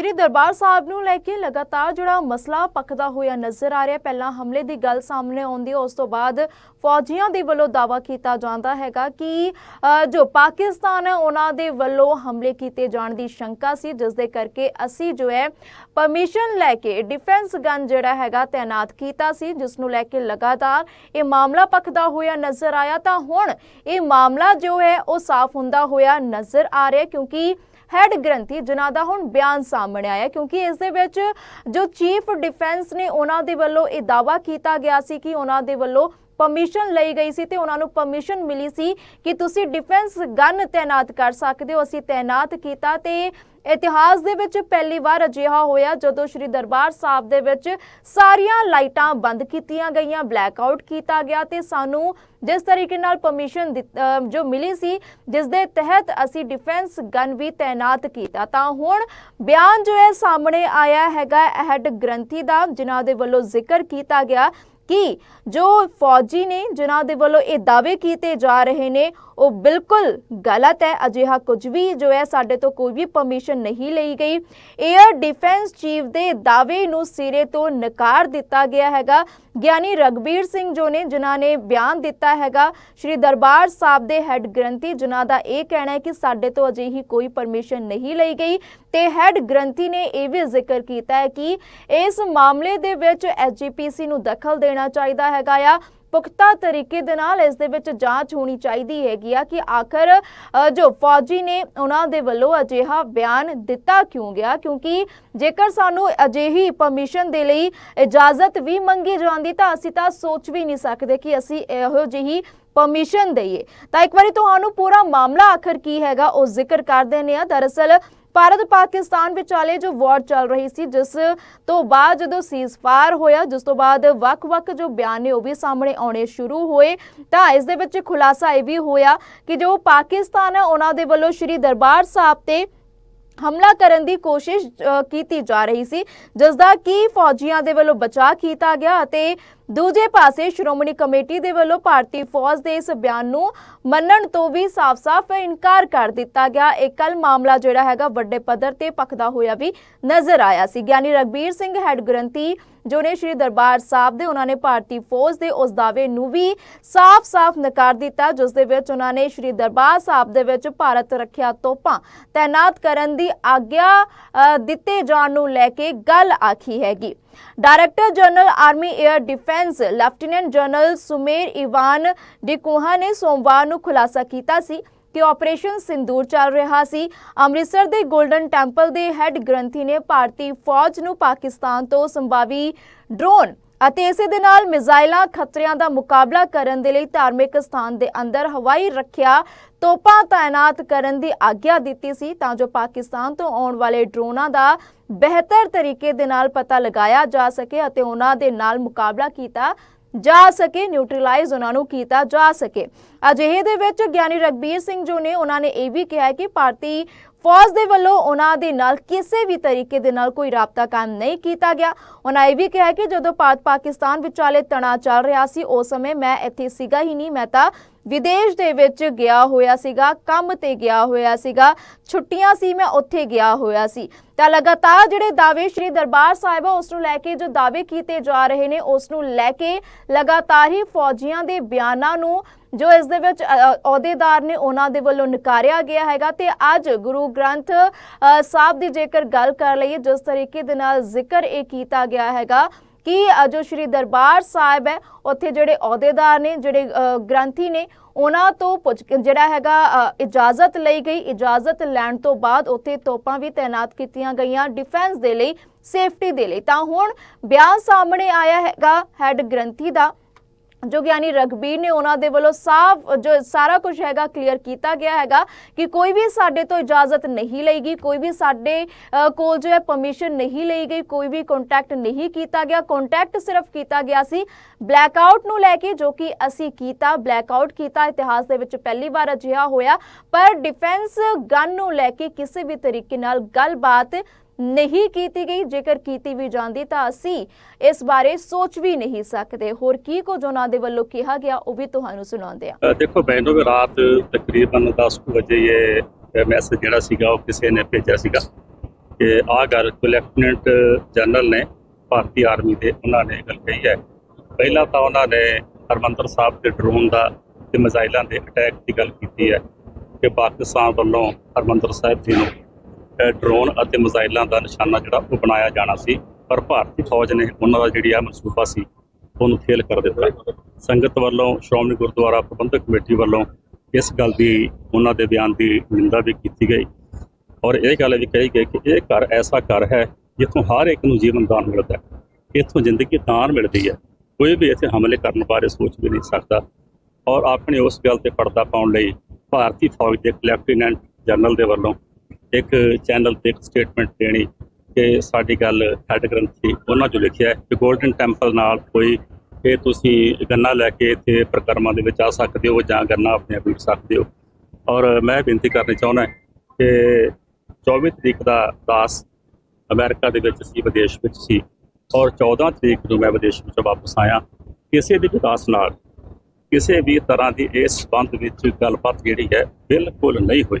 ਸ਼੍ਰੀ ਦਰਬਾਰ ਸਾਹਿਬ ਨੂੰ ਲੈ ਕੇ ਲਗਾਤਾਰ ਜਿਹੜਾ ਮਸਲਾ ਪੱਕਦਾ ਹੋਇਆ ਨਜ਼ਰ ਆ ਰਿਹਾ, ਪਹਿਲਾਂ ਹਮਲੇ ਦੀ ਗੱਲ ਸਾਹਮਣੇ ਆਉਂਦੀ ਹੈ, ਉਸ ਤੋਂ ਬਾਅਦ ਫੌਜੀਆਂ ਦੇ ਵੱਲੋਂ ਦਾਵਾ ਕੀਤਾ ਜਾਂਦਾ ਹੈਗਾ ਕਿ ਜੋ ਪਾਕਿਸਤਾਨ ਹੈ, ਉਹਨਾਂ ਦੇ ਵੱਲੋਂ ਹਮਲੇ ਕੀਤੇ ਜਾਣ ਦੀ ਸ਼ੰਕਾ ਸੀ, ਜਿਸ ਦੇ ਕਰਕੇ ਅਸੀਂ ਜੋ ਹੈ ਪਰਮਿਸ਼ਨ ਲੈ ਕੇ ਡਿਫੈਂਸ ਗਨ ਜਿਹੜਾ ਹੈਗਾ ਤਾਇਨਾਤ ਕੀਤਾ ਸੀ, ਜਿਸ ਨੂੰ ਲੈ ਕੇ ਲਗਾਤਾਰ ਇਹ ਮਾਮਲਾ ਪੱਕਦਾ ਹੋਇਆ ਨਜ਼ਰ ਆਇਆ। ਤਾਂ ਹੁਣ ਇਹ ਮਾਮਲਾ ਜੋ ਹੈ, ਉਹ ਸਾਫ਼ ਹੁੰਦਾ ਹੋਇਆ ਨਜ਼ਰ ਆ ਰਿਹਾ, ਕਿਉਂਕਿ ਹੈਡ ਗ੍ਰੰਥੀ ਜਿਨ੍ਹਾਂ ਦਾ ਹੁਣ ਬਿਆਨ ਸਾਹਮਣੇ ਆਇਆ ਕਿਉਂਕਿ ਇਸ ਦੇ ਵਿੱਚ ਜੋ ਚੀਫ ਡਿਫੈਂਸ ਨੇ ਉਹਨਾਂ ਦੇ ਵੱਲੋਂ ਇਹ ਦਾਵਾ ਕੀਤਾ ਗਿਆ ਸੀ ਕਿ ਉਹਨਾਂ ਦੇ ਵੱਲੋਂ ਪਰਮਿਸ਼ਨ ਲਈ ਗਈ ਸੀ ਤੇ ਉਹਨਾਂ ਨੂੰ ਪਰਮਿਸ਼ਨ ਮਿਲੀ ਸੀ ਕਿ ਤੁਸੀਂ ਡਿਫੈਂਸ ਗਨ ਤਾਇਨਾਤ ਕਰ ਸਕਦੇ ਹੋ। ਅਸੀਂ ਤਾਇਨਾਤ ਕੀਤਾ ਤੇ ਇਤਿਹਾਸ ਦੇ ਵਿੱਚ ਪਹਿਲੀ ਵਾਰ ਅਜਿਹਾ ਹੋਇਆ ਜਦੋਂ ਸ੍ਰੀ ਦਰਬਾਰ ਸਾਹਿਬ ਦੇ ਵਿੱਚ ਸਾਰੀਆਂ ਲਾਈਟਾਂ ਬੰਦ ਕੀਤੀਆਂ ਗਈਆਂ ਬਲੈਕ ਆਊਟ ਕੀਤਾ ਗਿਆ ਤੇ ਸਾਨੂੰ ਜਿਸ ਤਰੀਕੇ ਨਾਲ ਪਰਮਿਸ਼ਨ ਜੋ ਮਿਲੀ ਸੀ, ਜਿਸ ਦੇ ਤਹਿਤ ਅਸੀਂ ਡਿਫੈਂਸ ਗਨ ਵੀ ਤਾਇਨਾਤ ਕੀਤਾ। ਤਾਂ ਹੁਣ ਬਿਆਨ ਜੋ ਹੈ ਸਾਹਮਣੇ ਆਇਆ ਹੈਗਾ ਹੈਡ ਗ੍ਰੰਥੀ ਦਾ, ਜਿਨ੍ਹਾਂ ਦੇ ਵੱਲੋਂ ਜ਼ਿਕਰ ਕੀਤਾ ਗਿਆ ਕਿ ਜੋ ਫੌਜੀ ਨੇ, ਜਿਨ੍ਹਾਂ ਦੇ ਵੱਲੋਂ ਇਹ ਦਾਅਵੇ ਕੀਤੇ ਜਾ ਰਹੇ ਨੇ, ਉਹ ਬਿਲਕੁਲ ਗਲਤ ਹੈ। ਅਜਿਹਾ ਕੁਝ ਵੀ ਜੋ ਹੈ, ਸਾਡੇ ਤੋਂ ਕੋਈ ਵੀ ਪਰਮਿਸ਼ਨ ਨਹੀਂ ਲਈ ਗਈ। 에ਅਰ ਡਿਫੈਂਸ ਚੀਫ ਦੇ ਦਾਅਵੇ ਨੂੰ ਸਿਰੇ ਤੋਂ ਨਕਾਰ ਦਿੱਤਾ ਗਿਆ ਹੈਗਾ। ਗਿਆਨੀ ਰਗਬੀਰ ਸਿੰਘ ਜੋ ਨੇ, ਜਿਨ੍ਹਾਂ ਨੇ ਬਿਆਨ ਦਿੱਤਾ ਹੈਗਾ, ਸ਼੍ਰੀ ਦਰਬਾਰ ਸਾਹਿਬ ਦੇ ਹੈੱਡ ਗ੍ਰੰਥੀ, ਜਿਨ੍ਹਾਂ ਦਾ ਇਹ ਕਹਿਣਾ ਹੈ ਕਿ ਸਾਡੇ ਤੋਂ ਅਜਿਹੀ ਕੋਈ ਪਰਮਿਸ਼ਨ ਨਹੀਂ ਲਈ ਗਈ। ਤੇ ਹੈੱਡ ਗ੍ਰੰਥੀ ਨੇ ਇਹ ਵੀ ਜ਼ਿਕਰ ਕੀਤਾ ਹੈ ਕਿ ਇਸ ਮਾਮਲੇ ਦੇ ਵਿੱਚ ਐਸਜੀਪੀਸੀ ਨੂੰ ਦਖਲ ਦੇਣਾ ਚਾਹੀਦਾ ਹੈਗਾ ਆ। ਪੁਖਤਾ ਤਰੀਕੇ ਦੇ ਨਾਲ ਇਸ ਦੇ ਵਿੱਚ ਜਾਂਚ ਹੋਣੀ ਚਾਹੀਦੀ ਹੈਗੀ ਆ ਕਿ ਆਖਰ ਜੋ ਫੌਜੀ ਨੇ ਉਹਨਾਂ ਦੇ ਵੱਲੋਂ ਅਜਿਹਾ ਬਿਆਨ ਦਿੱਤਾ ਕਿਉਂ ਗਿਆ? ਕਿਉਂਕਿ ਜੇਕਰ ਸਾਨੂੰ ਅਜਿਹੀ ਪਰਮਿਸ਼ਨ ਦੇ ਲਈ ਇਜਾਜ਼ਤ ਵੀ ਮੰਗੀ ਜਾਂਦੀ ਤਾਂ ਅਸੀਂ ਤਾਂ ਸੋਚ ਵੀ ਨਹੀਂ ਸਕਦੇ ਕਿ ਅਸੀਂ ਇਹੋ ਜਿਹੀ ਪਰਮਿਸ਼ਨ ਦਈਏ। ਤਾਂ ਇੱਕ ਵਾਰੀ ਤੁਹਾਨੂੰ ਪੂਰਾ ਮਾਮਲਾ ਆਖਰ ਕੀ ਹੈਗਾ ਉਹ ਜ਼ਿਕਰ ਕਰ ਦਿੰਦੇ ਆ ਦਰਅਸਲ ਭਾਰਤ ਪਾਕਿਸਤਾਨ ਵਿਚਾਲੇ ਜੋ ਵਾਰ ਚੱਲ ਰਹੀ ਸੀ, ਜਿਸ ਤੋਂ ਬਾਅਦ ਜਦੋਂ ਸੀਜ਼ਫਾਇਰ ਹੋਇਆ, ਜਿਸ ਤੋਂ ਬਾਅਦ ਵੱਖ-ਵੱਖ ਜੋ ਬਿਆਨ ਨੇ ਉਹ ਵੀ ਸਾਹਮਣੇ ਆਉਣੇ ਸ਼ੁਰੂ ਹੋਏ, ਤਾਂ ਇਸ ਦੇ ਵਿੱਚ ਖੁਲਾਸਾ ਇਹ ਵੀ ਹੋਇਆ ਕਿ ਜੋ ਪਾਕਿਸਤਾਨ ਹੈ, ਉਹਨਾਂ ਦੇ ਵੱਲੋਂ ਸ਼੍ਰੀ ਦਰਬਾਰ ਸਾਹਿਬ ਤੇ ਹਮਲਾ ਕਰਨ ਦੀ ਕੋਸ਼ਿਸ਼ ਕੀਤੀ ਜਾ ਰਹੀ ਸੀ ਜਿਸ ਦਾ ਕਿ ਫੌਜੀਆਂ ਦੇ ਵੱਲੋਂ ਬਚਾਅ ਕੀਤਾ ਗਿਆ ਅਤੇ ਦੂਜੇ ਪਾਸੇ ਸ਼੍ਰੋਮਣੀ ਕਮੇਟੀ ਦੇ ਵੱਲੋਂ ਭਾਰਤੀ ਫੌਜ ਦੇ ਇਸ ਬਿਆਨ ਨੂੰ ਮੰਨਣ ਤੋਂ ਵੀ ਸਾਫ਼-ਸਾਫ਼ ਇਨਕਾਰ ਕਰ ਦਿੱਤਾ ਗਿਆ। ਇਹ ਕੱਲ ਮਾਮਲਾ ਜਿਹੜਾ ਹੈਗਾ ਵੱਡੇ ਪੱਧਰ ਤੇ ਪੱਕਦਾ ਹੋਇਆ ਵੀ ਨਜ਼ਰ ਆਇਆ ਸੀ। ਗਿਆਨੀ ਰਗਬੀਰ ਸਿੰਘ, ਹੈਡ ਗ੍ਰੰਥੀ ਜੋ ਨੇ ਸ਼੍ਰੀ ਦਰਬਾਰ ਸਾਹਿਬ ਦੇ ਉਹਨਾਂ ਨੇ ਭਾਰਤੀ ਫੌਜ ਦੇ ਉਸ ਦਾਅਵੇ ਨੂੰ ਵੀ ਸਾਫ਼-ਸਾਫ਼ ਨਕਾਰ ਦਿੱਤਾ, ਜਿਸ ਦੇ ਵਿੱਚ ਉਹਨਾਂ ਨੇ ਸ਼੍ਰੀ ਦਰਬਾਰ ਸਾਹਿਬ ਦੇ ਵਿੱਚ ਭਾਰਤ ਰੱਖਿਆ ਤੋਪਾਂ ਤਾਇਨਾਤ ਕਰਨ ਦੀ ਆਗਿਆ ਦਿੱਤੇ ਜਾਣ ਨੂੰ ਲੈ ਕੇ ਗੱਲ ਆਖੀ ਹੈਗੀ। Director general army air defence lieutenant general Sumer Ivan D'Cunha ਨੇ ਸੋਮਵਾਰ ਨੂੰ ਖੁਲਾਸਾ ਕੀਤਾ ਸੀ। ਕਿ ਆਪਰੇਸ਼ਨ ਸਿੰਦੂਰ ਚੱਲ ਰਿਹਾ ਸੀ। ਅੰਮ੍ਰਿਤਸਰ ਦੇ 골ਡਨ ਟੈਂਪਲ ਦੇ ਹੈੱਡ ਗ੍ਰੰਥੀ ਨੇ ਭਾਰਤੀ ਫੌਜ ਨੂੰ ਪਾਕਿਸਤਾਨ ਤੋਂ ਸੰਭਾਵੀ ਡਰੋਨ ਅਤੇ ਇਸੇ ਦੇ ਨਾਲ ਮਿਜ਼ਾਈਲਾਂ ਖਤਰਿਆਂ ਦਾ ਮੁਕਾਬਲਾ ਕਰਨ ਦੇ ਲਈ ਧਾਰਮਿਕ ਸਥਾਨ ਦੇ ਅੰਦਰ ਹਵਾਈ ਰੱਖਿਆ ਤੋਪਾਂ ਤਾਇਨਾਤ ਕਰਨ ਦੀ ਆਗਿਆ ਦਿੱਤੀ ਸੀ, ਤਾਂ ਜੋ ਪਾਕਿਸਤਾਨ ਤੋਂ ਆਉਣ ਵਾਲੇ ਡਰੋਨਾਂ ਦਾ ਬਿਹਤਰ ਤਰੀਕੇ ਦੇ ਨਾਲ ਪਤਾ ਲਗਾਇਆ ਜਾ ਸਕੇ ਅਤੇ ਉਹਨਾਂ ਦੇ ਨਾਲ ਮੁਕਾਬਲਾ ਕੀਤਾ ਜਾ ਸਕੇ ਨਿਊਟਰਲਾਈਜ਼ ਉਹਨਾਂ ਨੂੰ ਕੀਤਾ ਜਾ ਸਕੇ। ਅਜਿਹੇ ਦੇ ਵਿੱਚ ਗਿਆਨੀ ਰਗਬੀਰ ਸਿੰਘ ਜੋ ਨੇ, ਉਹਨਾਂ ਨੇ ਇਹ ਵੀ ਕਿਹਾ ਕਿ ਭਾਰਤੀ ਫੌਜ ਦੇ ਵੱਲੋਂ ਉਹਨਾਂ ਦੇ ਨਾਲ ਕਿਸੇ ਵੀ ਤਰੀਕੇ ਦੇ ਨਾਲ ਕੋਈ ਰਾਬਤਾ ਕਾਇਮ ਨਹੀਂ ਕੀਤਾ ਗਿਆ। ਉਹਨਾਂ ਇਹ ਵੀ ਕਿਹਾ ਕਿ ਜਦੋਂ ਭਾਰਤ ਪਾਕਿਸਤਾਨ ਵਿਚਾਲੇ ਤਣਾਅ ਚੱਲ ਰਿਹਾ ਸੀ, ਉਸ ਸਮੇਂ ਮੈਂ ਇੱਥੇ ਸੀਗਾ ਹੀ ਨਹੀਂ, ਮੈਂ ਤਾਂ ਵਿਦੇਸ਼ ਦੇ ਵਿੱਚ ਗਿਆ ਹੋਇਆ ਸੀਗਾ ਕੰਮ ਤੇ ਗਿਆ ਹੋਇਆ ਸੀਗਾ। ਛੁੱਟੀਆਂ ਸੀ ਮੈਂ ਉੱਥੇ ਗਿਆ ਹੋਇਆ ਸੀ। ਤਾਂ ਲਗਾਤਾਰ ਜਿਹੜੇ ਦਾਅਵੇ ਸ਼੍ਰੀ ਦਰਬਾਰ ਸਾਹਿਬ ਆ ਉਸ ਨੂੰ ਲੈ ਕੇ ਜੋ ਦਾਅਵੇ ਕੀਤੇ ਜਾ ਰਹੇ ਨੇ ਉਸ ਨੂੰ ਲੈ ਕੇ ਲਗਾਤਾਰ ਹੀ ਫੌਜੀਆਂ ਦੇ ਬਿਆਨਾਂ ਨੂੰ ਜੋ ਇਸ ਦੇ ਵਿੱਚ ਅਹੁਦੇਦਾਰ ਨੇ ਉਹਨਾਂ ਦੇ ਵੱਲੋਂ ਨਕਾਰਿਆ ਗਿਆ ਹੈਗਾ। ਤੇ ਅੱਜ ਗੁਰੂ ਗ੍ਰੰਥ ਅ, ਸਾਹਿਬ ਦੀ ਜੇਕਰ ਗੱਲ ਕਰ ਲਈਏ ਜਿਸ ਤਰੀਕੇ ਦੇ ਨਾਲ ਜ਼ਿਕਰ ਇਹ ਕੀਤਾ ਗਿਆ ਹੈਗਾ ਕਿ ਜੋ ਸ਼੍ਰੀ ਦਰਬਾਰ ਸਾਹਿਬ ਹੈ, ਉੱਥੇ ਜਿਹੜੇ ਅਹੁਦੇਦਾਰ ਨੇ, ਜਿਹੜੇ ਗ੍ਰੰਥੀ ਨੇ, ਉਹਨਾਂ ਤੋਂ ਪੁੱਛ ਜਿਹੜਾ ਹੈਗਾ ਇਜਾਜ਼ਤ ਲਈ ਗਈ। ਇਜਾਜ਼ਤ ਲੈਣ ਤੋਂ ਬਾਅਦ ਉੱਥੇ ਤੋਪਾਂ ਵੀ ਤਾਇਨਾਤ ਕੀਤੀਆਂ ਗਈਆਂ ਡਿਫੈਂਸ ਦੇ ਲਈ, ਸੇਫਟੀ ਦੇ ਲਈ। ਤਾਂ ਹੁਣ ਬਿਆਨ ਸਾਹਮਣੇ ਆਇਆ ਹੈਗਾ, ਹੈਡ ਗ੍ਰੰਥੀ ਦਾ। ਜੋ ਗਿਆਨੀ ਰਗਬੀਰ ਨੇ ਉਹਨਾਂ ਦੇ ਵੱਲੋਂ ਸਾਫ਼, ਜੋ ਸਾਰਾ ਕੁਝ ਹੈਗਾ ਕਲੀਅਰ ਕੀਤਾ ਗਿਆ ਹੈਗਾ ਕਿ ਕੋਈ ਵੀ ਸਾਡੇ ਤੋਂ ਇਜਾਜ਼ਤ ਨਹੀਂ ਲਈਗੀ, ਕੋਈ ਵੀ ਸਾਡੇ ਕੋਲ ਜੋ ਹੈ ਪਰਮਿਸ਼ਨ ਨਹੀਂ ਲਈ ਗਈ ਕੋਈ ਵੀ ਕੰਟੈਕਟ ਨਹੀਂ ਕੀਤਾ ਗਿਆ। ਕੰਟੈਕਟ ਸਿਰਫ ਕੀਤਾ ਗਿਆ ਸੀ ਬਲੈਕਆਊਟ ਨੂੰ ਲੈ ਕੇ ਜੋ ਕਿ ਅਸੀਂ ਕੀਤਾ ਬਲੈਕਆਊਟ ਕੀਤਾ, ਇਤਿਹਾਸ ਦੇ ਵਿੱਚ ਪਹਿਲੀ ਵਾਰ ਅਜਿਹਾ ਹੋਇਆ। ਪਰ ਡਿਫੈਂਸ ਗਨ ਨੂੰ ਲੈ ਕੇ ਕਿਸੇ ਵੀ ਤਰੀਕੇ ਨਾਲ ਗੱਲਬਾਤ ਨਹੀਂ ਕੀਤੀ ਗਈ। ਜੇਕਰ ਕੀਤੀ ਵੀ ਜਾਂਦੀ ਤਾਂ ਅਸੀਂ ਇਸ ਬਾਰੇ ਸੋਚ ਵੀ ਨਹੀਂ ਸਕਦੇ। ਹੋਰ ਕੀ ਕੁਝ ਉਹਨਾਂ ਦੇ ਵੱਲੋਂ ਕਿਹਾ ਗਿਆ, ਉਹ ਵੀ ਤੁਹਾਨੂੰ ਸੁਣਾਉਂਦੇ ਹਾਂ। ਦੇਖੋ ਮੈਨੂੰ ਵੀ ਰਾਤ ਤਕਰੀਬਨ 10 ਵਜੇ ਇਹ ਮੈਸੇਜ ਜਿਹੜਾ ਸੀਗਾ, ਉਹ ਕਿਸੇ ਨੇ ਭੇਜਿਆ ਸੀਗਾ ਕਿ ਆਹ ਗੱਲ ਲੈਫਟੀਨੈਂਟ ਜਨਰਲ ਨੇ ਭਾਰਤੀ ਆਰਮੀ ਦੇ ਉਹਨਾਂ ਨੇ ਗੱਲ ਕਹੀ ਹੈ। ਪਹਿਲਾਂ ਤਾਂ ਉਹਨਾਂ ਨੇ ਹਰਮੰਦਰ ਸਾਹਿਬ ਦੇ ਡਰੋਨ ਦਾ ਤੇ ਮਿਜ਼ਾਈਲਾਂ ਦੇ ਅਟੈਕ ਦੀ ਗੱਲ ਕੀਤੀ ਹੈ ਕਿ ਪਾਕਿਸਤਾਨ ਵੱਲੋਂ ਹਰਮੰਦਰ ਸਾਹਿਬ ਜੀ ਨੂੰ ਡਰੋਨ ਅਤੇ ਮਿਜ਼ਾਈਲਾਂ ਦਾ ਨਿਸ਼ਾਨਾ ਜਿਹੜਾ ਉਹ ਬਣਾਇਆ ਜਾਣਾ ਸੀ, ਪਰ ਭਾਰਤੀ ਫੌਜ ਨੇ ਉਹਨਾਂ ਦਾ ਜਿਹੜੀ ਆ ਮਨਸੂਬਾ ਸੀ, ਉਹਨੂੰ ਫੇਲ ਕਰ ਦਿੱਤਾ। ਸੰਗਤ ਵੱਲੋਂ ਸ਼੍ਰੋਮਣੀ ਗੁਰਦੁਆਰਾ ਪ੍ਰਬੰਧਕ ਕਮੇਟੀ ਵੱਲੋਂ ਇਸ ਗੱਲ ਦੀ ਉਹਨਾਂ ਦੇ ਬਿਆਨ ਦੀ ਨਿੰਦਾ ਵੀ ਕੀਤੀ ਗਈ। ਔਰ ਇਹ ਗੱਲ ਵੀ ਕਹੀ ਗਈ ਕਿ ਇਹ ਘਰ ਐਸਾ ਘਰ ਹੈ, ਜਿੱਥੋਂ ਹਰ ਇੱਕ ਨੂੰ ਜੀਵਨ ਦਾਨ ਮਿਲਦਾ ਹੈ। ਇੱਥੋਂ ਜ਼ਿੰਦਗੀ ਦਾਨ ਮਿਲਦੀ ਹੈ। ਕੋਈ ਵੀ ਇੱਥੇ ਹਮਲੇ ਕਰਨ ਬਾਰੇ ਸੋਚ ਵੀ ਨਹੀਂ ਸਕਦਾ। ਔਰ ਆਪਣੀ ਉਸ ਗੱਲ ਤੇ ਪਰਦਾ ਪਾਉਣ ਲਈ ਭਾਰਤੀ ਫੌਜ ਦੇ ਲੈਫਟੀਨੈਂਟ ਜਨਰਲ ਦੇ ਵੱਲੋਂ ਇੱਕ ਚੈਨਲ ਤੇ ਇੱਕ ਸਟੇਟਮੈਂਟ ਦੇਣੀ ਕਿ ਸਾਡੀ ਗੱਲ ਹੈਡ ਗ੍ਰੰਥੀ ਉਹਨਾਂ ਜੋ ਲਿਖਿਆ ਹੈ ਕਿ 골ਡਨ ਟੈਂਪਲ ਨਾਲ ਕੋਈ ਇਹ ਤੁਸੀਂ ਗੰਨਾ ਲੈ ਕੇ ਇੱਥੇ ਪ੍ਰਕਰਮਾਂ ਦੇ ਵਿੱਚ ਆ ਸਕਦੇ ਹੋ ਜਾਂ ਗੰਨਾ ਆਪਣੇ ਆਪ ਬੀਜ ਸਕਦੇ ਹੋ। ਔਰ ਮੈਂ ਬੇਨਤੀ ਕਰਨੀ ਚਾਹੁੰਦਾ ਕਿ 24 ਤਰੀਕ ਦਾ ਦਾਸ ਅਮਰੀਕਾ ਦੇ ਵਿੱਚ ਸੀ, ਵਿਦੇਸ਼ ਵਿੱਚ ਸੀ ਔਰ 14 ਤਰੀਕ ਨੂੰ ਮੈਂ ਵਿਦੇਸ਼ ਵਿੱਚੋਂ ਵਾਪਸ ਆਇਆ। ਕਿਸੇ ਦੀ ਵਿਕਾਸ ਨਾਲ ਕਿਸੇ ਵੀ ਤਰ੍ਹਾਂ ਦੀ ਇਸ ਸੰਬੰਧ ਵਿੱਚ ਗੱਲਬਾਤ ਜਿਹੜੀ ਹੈ ਬਿਲਕੁਲ ਨਹੀਂ ਹੋਈ।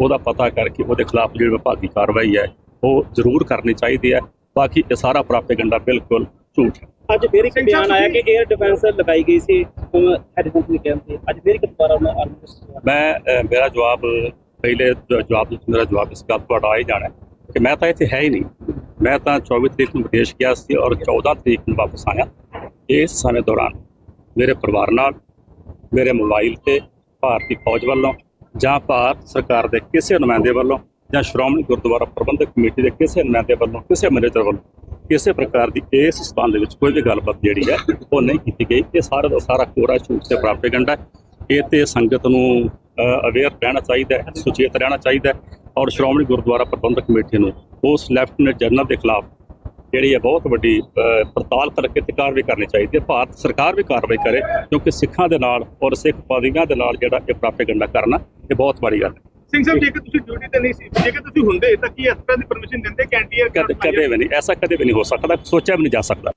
ਉਹਦਾ ਪਤਾ ਕਰਕੇ ਉਹਦੇ ਖਿਲਾਫ ਜਿਹੜੀ ਵਿਭਾਗੀ ਕਾਰਵਾਈ ਹੈ ਉਹ ਜ਼ਰੂਰ ਕਰਨੀ ਚਾਹੀਦੀ ਹੈ। ਬਾਕੀ ਇਹ ਸਾਰਾ ਪ੍ਰਾਪੇਗੰਡਾ ਬਿਲਕੁਲ ਝੂਠ ਹੈ। ਅੱਜ ਫਿਰ ਇੱਕ ਬਿਆਨ ਆਇਆ ਕਿ 에ਅਰ ਡਿਫੈਂਸ ਲਗਾਈ ਗਈ ਸੀ ਹੈਡਫੋਨ ਦੇ ਕੈਂਪ ਤੇ ਅੱਜ ਫਿਰ ਇੱਕ ਦੁਬਾਰਾ ਉਹਨਾਂ ਆਰਮੀ ਮੈਂ ਮੇਰਾ ਜਵਾਬ ਪਹਿਲੇ ਜਵਾਬ ਵਿੱਚ ਮੇਰਾ ਜਵਾਬ ਇਸ ਗੱਲ ਤੁਹਾਡਾ ਆ ਹੀ ਜਾਣਾ ਕਿ ਮੈਂ ਤਾਂ ਇੱਥੇ ਹੈ ਹੀ ਨਹੀਂ। ਮੈਂ ਤਾਂ 24 ਤਰੀਕ ਨੂੰ ਵਿਦੇਸ਼ ਗਿਆ ਸੀ ਔਰ 14 ਤਰੀਕ ਨੂੰ ਵਾਪਸ ਆਇਆ। ਇਸ ਸਮੇਂ ਦੌਰਾਨ ਮੇਰੇ ਪਰਿਵਾਰ ਨਾਲ ਮੇਰੇ ਮੋਬਾਈਲ ਤੇ ਭਾਰਤੀ ਫੌਜ ਵੱਲੋਂ ਜਾਂ ਭਾਰਤ ਸਰਕਾਰ ਦੇ ਕਿਸੇ ਨੁਮਾਇੰਦੇ ਵੱਲੋਂ ਜਾਂ ਸ਼੍ਰੋਮਣੀ ਗੁਰਦੁਆਰਾ ਪ੍ਰਬੰਧਕ ਕਮੇਟੀ ਦੇ ਕਿਸੇ ਨੁਮਾਇੰਦੇ ਵੱਲੋਂ, ਕਿਸੇ ਮੈਨੇਜਰ ਵੱਲੋਂ, ਕਿਸੇ ਪ੍ਰਕਾਰ ਦੀ ਇਸ ਸੰਬੰਧ ਦੇ ਵਿੱਚ ਕੋਈ ਵੀ ਗੱਲਬਾਤ ਜਿਹੜੀ ਹੈ, ਉਹ ਨਹੀਂ ਕੀਤੀ ਗਈ। ਇਹ ਸਾਰਾ ਦਾ ਸਾਰਾ ਕੋਰਾ ਝੂਠ ਤੇ ਪ੍ਰਾਪੇਗੰਡਾ ਹੈ। ਇਹ ਤੇ ਸੰਗਤ ਨੂੰ ਅਵੇਅਰ ਰਹਿਣਾ ਚਾਹੀਦਾ ਹੈ, ਸੁਚੇਤ ਰਹਿਣਾ ਚਾਹੀਦਾ ਹੈ ਔਰ ਸ਼੍ਰੋਮਣੀ ਗੁਰਦੁਆਰਾ ਪ੍ਰਬੰਧਕ ਕਮੇਟੀ ਨੂੰ ਉਸ ਲੈਫਟੀਨੈਂਟ ਜਨਰਲ ਦੇ ਖਿਲਾਫ ਜਿਹੜੀ ਹੈ ਬਹੁਤ ਵੱਡੀ ਪੜਤਾਲ ਕਰਕੇ ਤੇ ਕਾਰਵਾਈ ਕਰਨੀ ਚਾਹੀਦੀ ਹੈ। ਭਾਰਤ ਸਰਕਾਰ ਵੀ ਕਾਰਵਾਈ ਕਰੇ ਕਿਉਂਕਿ ਸਿੱਖਾਂ ਦੇ ਨਾਲ ਔਰ ਸਿੱਖ ਪਾਦਰੀਆਂ ਦੇ ਨਾਲ ਜਿਹੜਾ ਇਹ ਪ੍ਰਾਪੇਗੰਡਾ ਕਰਨਾ ਇਹ ਬਹੁਤ ਮਾੜੀ ਗੱਲ ਹੈ। ਸਿੰਘ ਸਾਹਿਬ ਜੇਕਰ ਤੁਸੀਂ ਡਿਊਟੀ ਤੇ ਨਹੀਂ ਸੀ ਜੇਕਰ ਤੁਸੀਂ ਹੁੰਦੇ ਤਾਂ ਕੀ ਇਸ ਤਰ੍ਹਾਂ ਦੀ ਪਰਮਿਸ਼ਨ ਦਿੰਦੇ? ਕੈਂਟੀਅਰ ਕਦੇ ਵੀ ਨਹੀਂ ਐਸਾ ਕਦੇ ਵੀ ਨਹੀਂ ਹੋ ਸਕਦਾ ਸੋਚਿਆ ਵੀ ਨਹੀਂ ਜਾ ਸਕਦਾ।